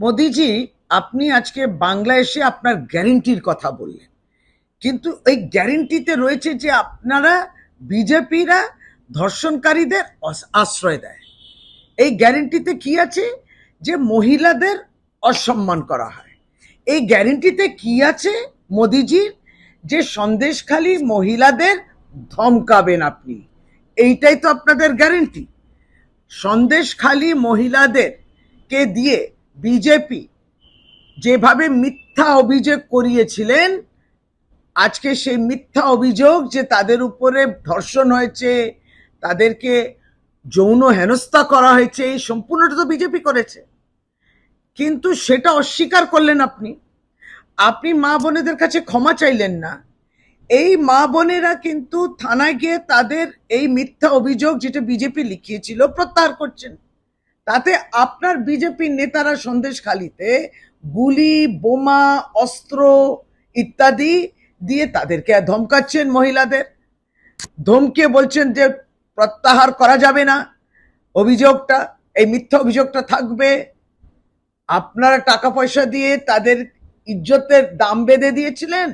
মোদিজি, আপনি আজকে বাংলাদেশে আপনার গ্যারেন্টির কথা বললেন। কিন্তু এই গ্যারেন্টিতে রয়েছে যে আপনারা বিজেপিরা ধর্ষণকারীদের আশ্রয় দেয়। এই গ্যারেন্টিতে কি আছে? যে মহিলাদের অসম্মান করা হয়। এই গ্যারেন্টিতে কি আছে মোদিজির যে সন্দেশখালী মহিলাদের ধমকাবেন আপনি। এইটাই তো আপনাদের গ্যারেন্টি। সন্দেশখালী মহিলাদের কে দিয়ে বিজেপি যেভাবে মিথ্যা অভিযোগ করিয়েছিলেন, আজকে সেই মিথ্যা অভিযোগ যে তাদের উপরে ধর্ষণ হয়েছে, তাদেরকে যৌন হেনস্থা করা হয়েছে, এই সম্পূর্ণটা তো বিজেপি করেছে। কিন্তু সেটা অস্বীকার করলেন আপনি। আপনি মা বোনেদের কাছে ক্ষমা চাইলেন না। এই মা বোনেরা কিন্তু থানায় গিয়ে তাদের এই মিথ্যা অভিযোগ যেটা বিজেপি লিখিয়েছিল প্রত্যাহার করছেন। তাতে আপনার বিজেপির নেতারা সন্দেশখালিতে গুলি, বোমা, অস্ত্র ইত্যাদি দিয়ে তাদেরকে ধমকাচ্ছেন মহিলাদের। ধমকে বলছেন যে প্রত্যাহার করা যাবে না। অভিযোগটা, এই মিথ্যা অভিযোগটা থাকবে। আপনারা টাকা পয়সা দিয়ে তাদের ইজ্জতের দাম বেঁধে দিয়েছিলেন।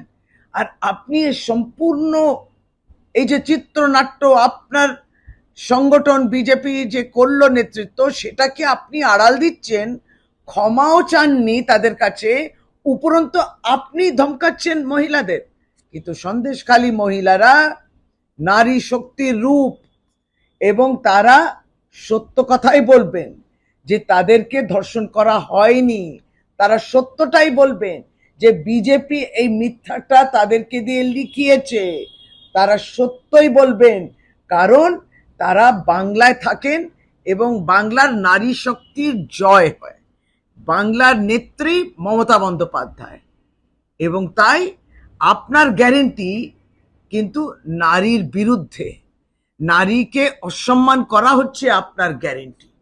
আর আপনি সম্পূর্ণ, এই যে চিত্রনাট্য আপনার সংগঠন বিজেপি যে করল নেতৃত্ব, সেটাকে আপনি আড়াল দিচ্ছেন, ক্ষমাও চাননি তাদের কাছে, উপরন্তু আপনি ধমকাচ্ছেন মহিলাদের। কিন্তু সন্দেশখালী মহিলারা নারী শক্তির রূপ এবং তারা সত্য কথাই বলবেন যে তাদেরকে ধর্ষণ করা হয়নি। তারা সত্যটাই বলবেন যে বিজেপি এই মিথ্যাটা তাদেরকে দিয়ে লিখিয়েছে। তারা সত্যই বলবেন, কারণ তারা বাংলায় থাকেন এবং বাংলার নারী শক্তির জয় হয়। বাংলার নেত্রী মমতা বন্দ্যোপাধ্যায়। এবং তাই আপনার গ্যারেন্টি কিন্তু নারীর বিরুদ্ধে। নারীকে অসম্মান করা হচ্ছে আপনার গ্যারেন্টি।